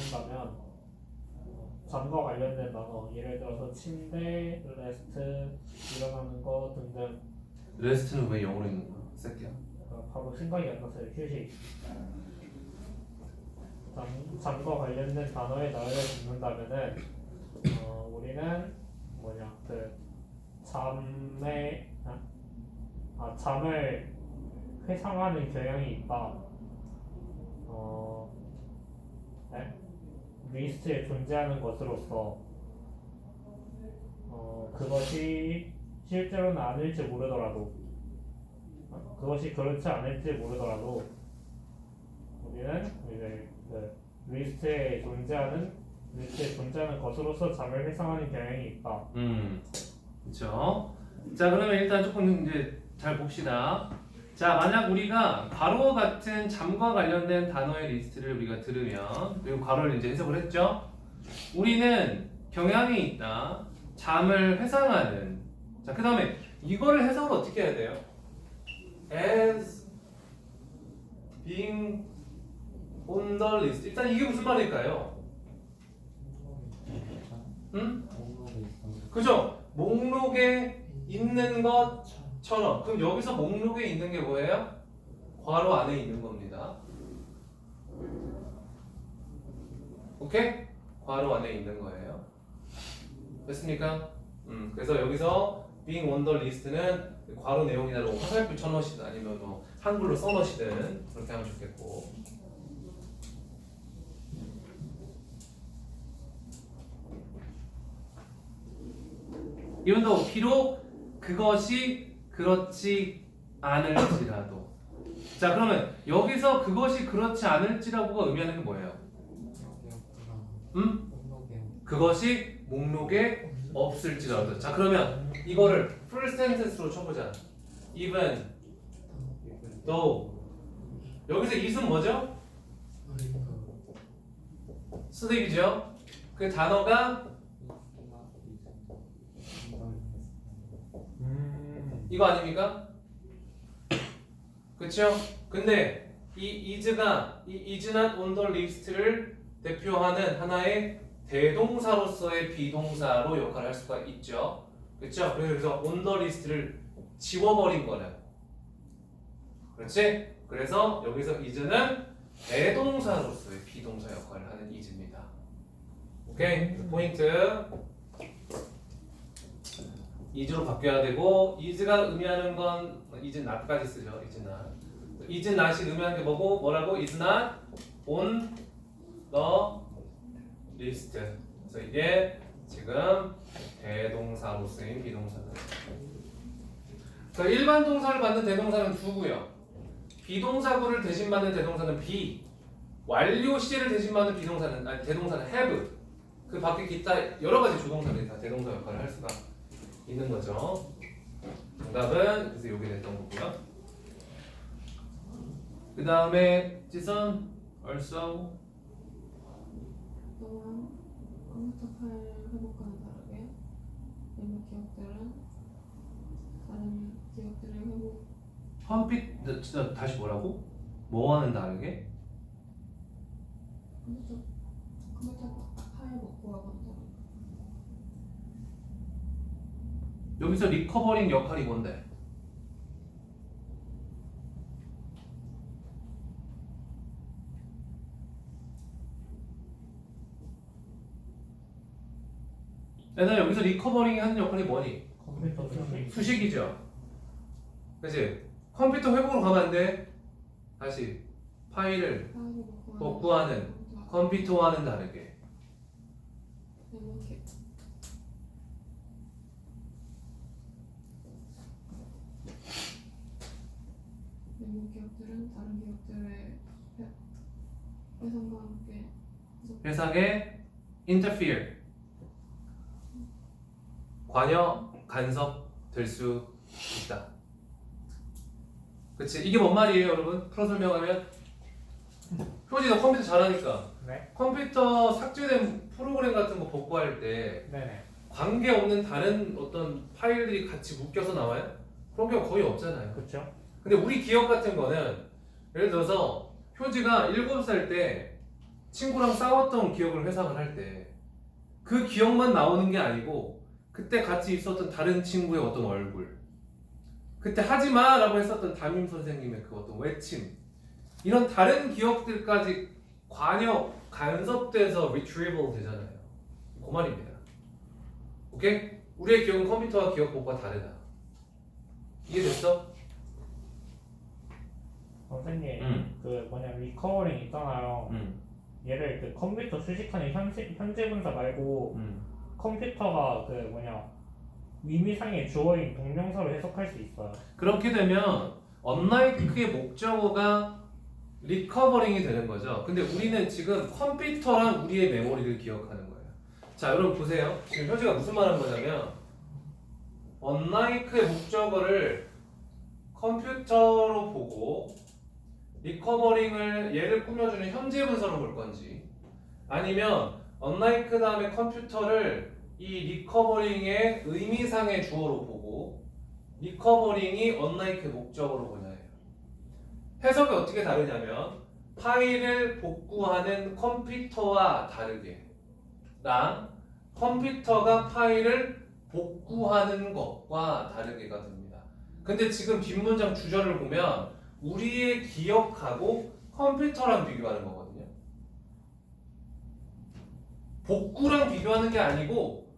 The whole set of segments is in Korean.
넣는다면 잠과 관련된 단어 예를 들어서 침대, 레스트, 일어나는 거 등등 레스트는 왜 영어로 있는 거야? 새끼야. 어, 바로 생각이 안 났어요 휴식 잠, 잠과 관련된 단어의 나를 듣는다면은 어, 우리는 뭐냐 그 잠에 아, 아 잠을 회상하는 경향이 있다 어 네? 리스트에 존재하는 것으로서 어 그것이 실제로는 아닐지 모르더라도 어, 그것이 그렇지 않을지 모르더라도 우리는 이제 그 리스트에 존재하는 리스트에 존재하는 것으로서 잠을 회상하는 경향이 있다. 음, 그렇죠. 자, 그러면 일단 조금 이제 잘 봅시다. 자, 만약 우리가 괄호 같은 잠과 관련된 단어의 리스트를 우리가 들으면 그리고 괄호를 이제 해석을 했죠. 우리는 경향이 있다. 잠을 회상하는. 자, 그다음에 이거를 해석을 어떻게 해야 돼요? as being on the list. 일단 이게 무슨 말일까요? 응? 그죠? 목록에 있는 것 처럼. 그럼 여기서 목록에 있는 게 뭐예요? 괄호 안에 있는 겁니다. 오케이? 괄호 안에 있는 거예요. 됐습니까? 음, 그래서 여기서 being on the list는 괄호 내용이나 뭐 화살표 쳐넣으시든 아니면 뭐 한글로 써넣으시든 그렇게 하면 좋겠고. even though 비록 그것이 그렇지 않을지라도 자 그러면 여기서 그것이 그렇지 않을지라고가 의미하는 게 뭐예요? 음? 그것이 목록에 없을지라도 자 그러면 이거를 full sentence로 쳐보자 even though 여기서 is은 뭐죠? 수득이죠 그 단어가 음. 이거 아닙니까? 그쵸? 근데 이 is가 이 is not on the list를 대표하는 하나의 대동사로서의 비동사로 역할을 할 수가 있죠. 그쵸? 그래서 on the list를 지워버린 거는 그렇지? 그래서 여기서 is는 대동사로서의 비동사 역할을 하는 is입니다. 오케이? 그 포인트 is로 바뀌어야 되고 is가 의미하는 건 is not까지 쓰죠. is not. is not이 의미하는 게 뭐고 뭐라고? on the list. 그래서 이게 지금 대동사로 쓰인 비동사다. 그 일반 동사를 받는 대동사는 두고요. 비동사구를 대신 받는 대동사는 be. 완료 시제를 대신 받는 비동사는 아니 대동사는 have. 그 밖에 기타 여러 가지 조동사들이 다 대동사 역할을 할 수가 있는 거죠. 정답은 그래서 여기 됐던 거고요. 그 다음에 지선 also 또한 컴퓨터 파일 회복과는 다르게 메모 기억들은 다른 기억들의 회복 컴퓨터 진짜 다시 뭐라고? 뭐와는 다르게? 컴퓨터 컴퓨터 파일 복구하고는 다르게 여기서 리커버링 역할이 뭔데? 얘들아 여기서 리커버링이 하는 역할이 뭐니? 컴퓨터 수식 수식이죠. 그치? 컴퓨터 회복으로 가면 안 돼. 다시 파일을 복구하는 복구하는 컴퓨터와는 다르게 메모 기 메모 기억들은 다른 기억들의 회- 회상과 함께 회상에 interfere 관여 간섭 될 수 있다. 그치? 이게 뭔 말이에요, 여러분? 풀어 설명하면 효지 너 컴퓨터 잘하니까 네 컴퓨터 삭제된 프로그램 같은 거 복구할 때 네네 관계 없는 다른 어떤 파일들이 같이 묶여서 나와요? 그런 경우 거의 없잖아요. 그렇죠 근데 우리 기억 같은 거는 예를 들어서 효지가 7살 때 친구랑 싸웠던 기억을 회상을 할 때 그 기억만 나오는 게 아니고 그때 같이 있었던 다른 친구의 어떤 얼굴 그때 하지마 라고 했었던 담임 선생님의 그 어떤 외침 이런 다른 기억들까지 관여 간섭돼서 retrieval 되잖아요. 그 말입니다. 오케이? 우리의 기억은 컴퓨터와 기억 복과 다르다. 이해됐어? 선생님 응. 그 뭐냐 리커버링 있잖아요. 응. 얘를 그 컴퓨터 수식하는 현재 현재 분사 말고 응. 컴퓨터가 그 뭐냐 의미상의 주어인 동명사로 해석할 수 있어요. 그렇게 되면 unlike의 목적어가 리커버링이 되는 거죠. 근데 우리는 지금 컴퓨터랑 우리의 메모리를 기억하는 거예요. 자, 여러분 보세요. 지금 현지가 무슨 말한 거냐면 unlike의 목적어를 컴퓨터로 보고 리커버링을 얘를 꾸며주는 현재 분사로 볼 건지 아니면 unlike 다음에 컴퓨터를 이 리커버링의 의미상의 주어로 보고 리커버링이 unlike 목적으로 보냐예요. 해석이 어떻게 다르냐면 파일을 복구하는 컴퓨터와 다르게 랑 컴퓨터가 파일을 복구하는 것과 다르게가 됩니다. 근데 지금 뒷문장 주절을 보면 우리의 기억하고 컴퓨터랑 비교하는 거거든요. 복구랑 비교하는 게 아니고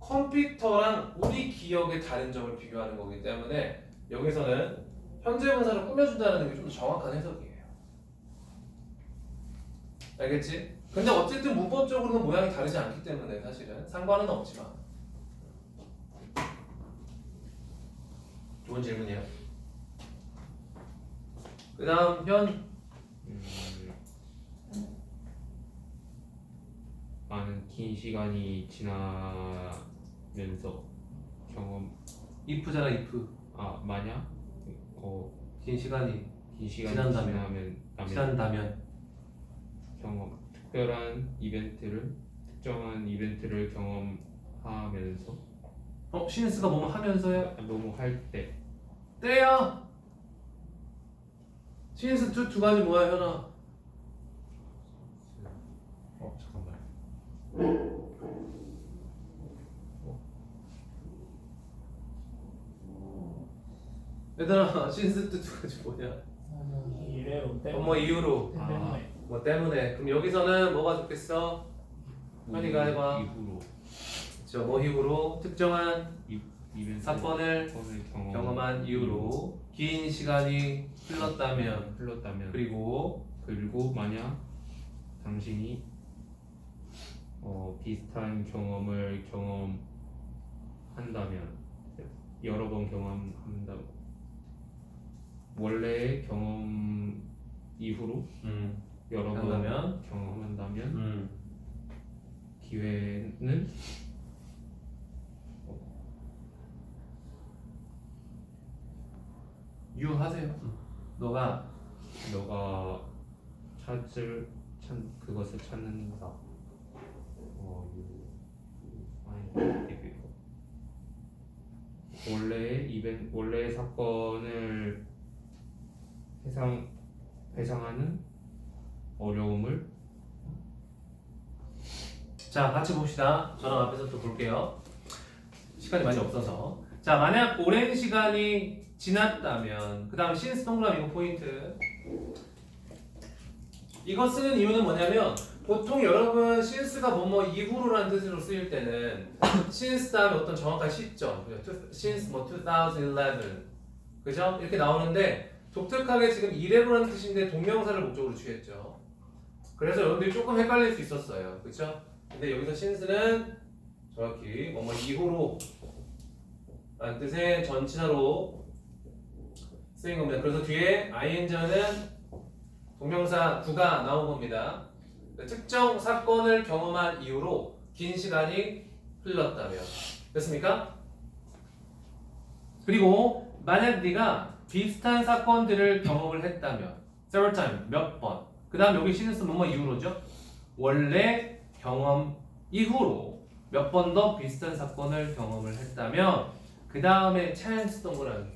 컴퓨터랑 우리 기억의 다른 점을 비교하는 거기 때문에 여기서는 현재 분사를 꾸며준다는 게 좀 더 정확한 해석이에요. 알겠지? 근데 어쨌든 문법적으로는 모양이 다르지 않기 때문에 사실은 상관은 없지만 좋은 질문이에요. 그 다음 현. 음, 많은 긴 시간이 지나면서 경험. if잖아 if. 아 만약? 어, 긴 시간이 긴 시간이 지난다면. 지나면 나면. 지난다면. 경험. 특별한 이벤트를 특정한 이벤트를 경험하면서? 어 신스가 뭐뭐 하면서요? 너무 할때. 때야 신스 두, 두 가지 뭐야 현아 어 잠깐만 얘들아 신스 두 가지 뭐냐 때문에. 뭐 이유로 때문에. 뭐 때문에 그럼 여기서는 뭐가 좋겠어? 현이가 해봐. 이후로 저뭐 이유로 특정한 이, 이벤트 사건을 사건을 경험, 경험한 이유로 긴 시간이 흘렀다면 흘렀다면 그리고 그리고 만약 당신이 어, 비슷한 경험을 경험한다면 여러 번 경험한다 원래의 경험 이후로 음, 여러 번 한다면? 경험한다면 음. 기회는 유하세요 너가 너가 찾을 찾 그것을 찾는다. 어, 원래의 이벤 원래의 사건을 회상 회상하는 어려움을? 자 같이 봅시다. 저랑 앞에서 또 볼게요. 시간이 많이 없어서. 자 만약 오랜 시간이 지났다면 그 다음 신스 동그라미 이거 포인트 이거 쓰는 이유는 뭐냐면 보통 여러분 신스가 뭐뭐 이후로라는 뜻으로 쓰일 때는 신스 다음에 어떤 정확한 시점? 신스 뭐 2011 그죠? 이렇게 나오는데 독특하게 지금 이래로라는 뜻인데 동명사를 목적으로 취했죠 그래서 여러분들이 조금 헷갈릴 수 있었어요 그죠? 근데 여기서 신스는 정확히 뭐뭐 이후로 라는 뜻의 전치사로 쓰인 겁니다. 그래서 뒤에 ing는 동명사 구가 나온 겁니다. 특정 사건을 경험한 이후로 긴 시간이 흘렀다면 됐습니까? 그리고 만약 네가 비슷한 사건들을 경험을 했다면 several time 몇 번. 그 다음 여기 신스 뭐뭐 이후로죠? 원래 경험 이후로 몇 번 더 비슷한 사건을 경험을 했다면 그 다음에 chance 동그라미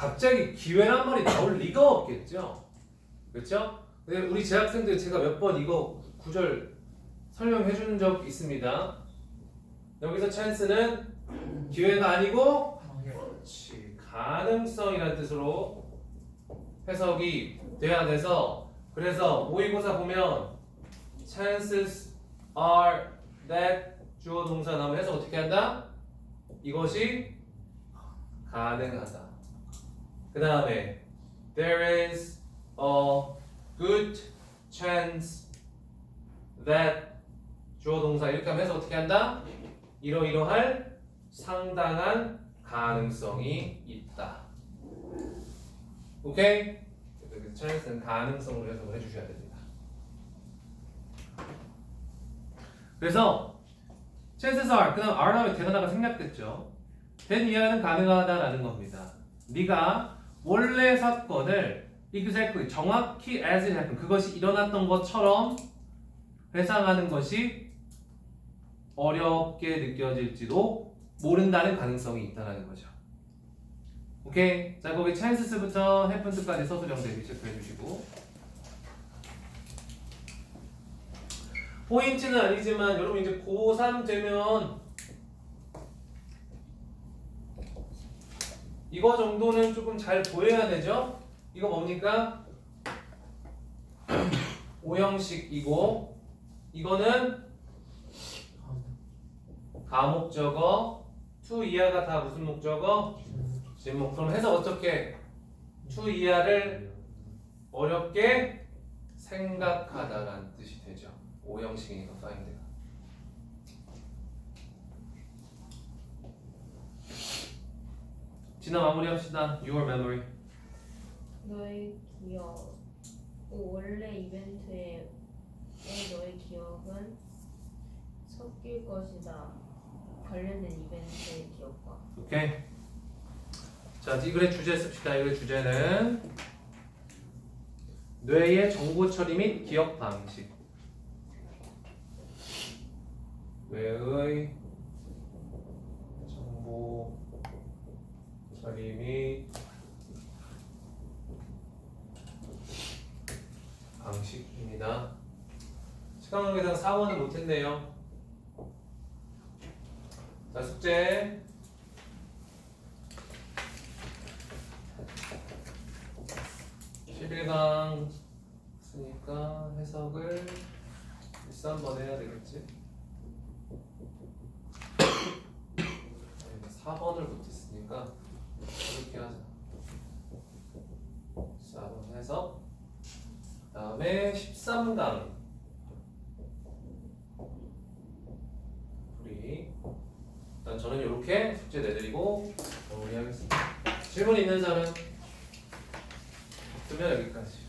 갑자기 기회란 말이 나올 리가 없겠죠 그렇죠? 근데 우리 재학생들 제가 몇 번 이거 구절 설명해 준 적 있습니다. 여기서 찬스는 기회가 아니고 그렇지 가능성이라는 뜻으로 해석이 돼야 돼서 그래서 모의고사 보면 chances are that 주어 동사 나오면 해석 어떻게 한다? 이것이 가능하다. 그 다음에 there is a good chance that 주어 동사 이렇게 하면 해서 어떻게 한다? 이러이러할 상당한 가능성이 있다. 오케이? 그래서 chance는 가능성으로 해석을 해주셔야 됩니다. 그래서 chances are 그다음 are 다음에 대가 나가 생략됐죠. 된 이하는 가능하다라는 겁니다. 네가 원래 사건을 exactly 정확히 as it happened 그것이 일어났던 것처럼 회상하는 것이 어렵게 느껴질지도 모른다는 가능성이 있다는 거죠. 오케이. 자 거기 chances부터 happened까지 서술형 대비 체크해 주시고 포인트는 아니지만 여러분 이제 고3 되면 이거 정도는 조금 잘 보여야 되죠? 이거 뭡니까? 오형식이고 이거는 가목적어 to 이하가 다 무슨 목적어? 지목 그럼 해서 어떻게 to 이하를 어렵게 생각하다라는 뜻이 되죠 오형식이니까 find가 지나 마무리합시다 your memory 너의 기억 오, 원래 이벤트의 너의 기억은 섞일 것이다 관련된 이벤트의 기억과 오케이. 자, 이 글의 주제 씁시다. 이 글의 주제는 뇌의 정보 처리 및 기억 방식. 뇌의 정보 및 방식입니다. 시간 계산 4번은 못했네요. 자, 숙제. 11강 쓰니까 해석을 13번 해야 되겠지? 4번을 못했으니까 하자 4번 해석 그 다음에 13강 우리 일단 저는 이렇게 숙제 내드리고 마무리하겠습니다. 질문 있는 사람? 쓰면 여기까지